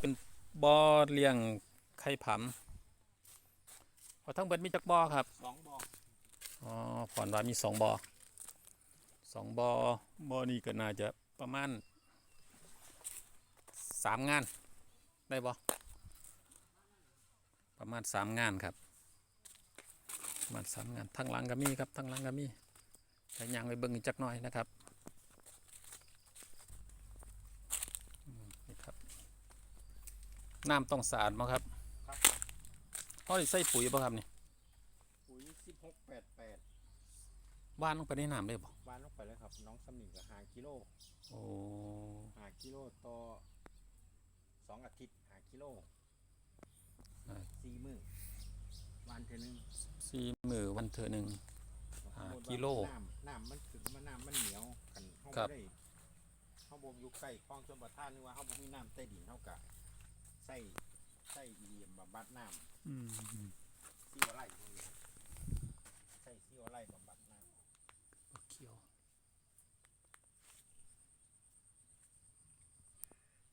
เป็นบ่อเลี้ยงไข่ผำพอทั้งเบิดมีจักบ่อครับสองบ่ออ๋อผ่อนว่ามีสองบ่อสองบ่อบ่อนี้ก็น่าจะประมาณสามงาน ได้บ่ประมาณสามงานครับประมาณสามงานทั้งหลังก็มีครับทั้งหลังก็มีแต่ยังไปเบิ่งอีกจักหน่อยนะครับอืมนี่ครับ น้ำต้องสะอาดมั้งครับครับ เขาได้ใส่ปุ๋ยป่ะครับนี่ปุ๋ยสิบหกแปดแปดว่านลงไปในน้ำได้บ่วานลงไปแล้วครับ น้องสมิงกับหากิโลโอ้หากิโลต่อสองอาทิตย์หากิโลสี่มือวานเทอนึงสี่มือวันเถอหนึ่งหากิโลน้ำน้ำมันถึงมันน้ำมันเหนียวกันเขาครับบ่ได้เขาบ่อยู่ใกล้คลองชลประทานหรือว่าเขาบ่มีน้ำใต้ดินเขากะใส่ใส่อีเดียม บำบัดน้ำอืม ที่ว่าไร่พวกนี้ครับ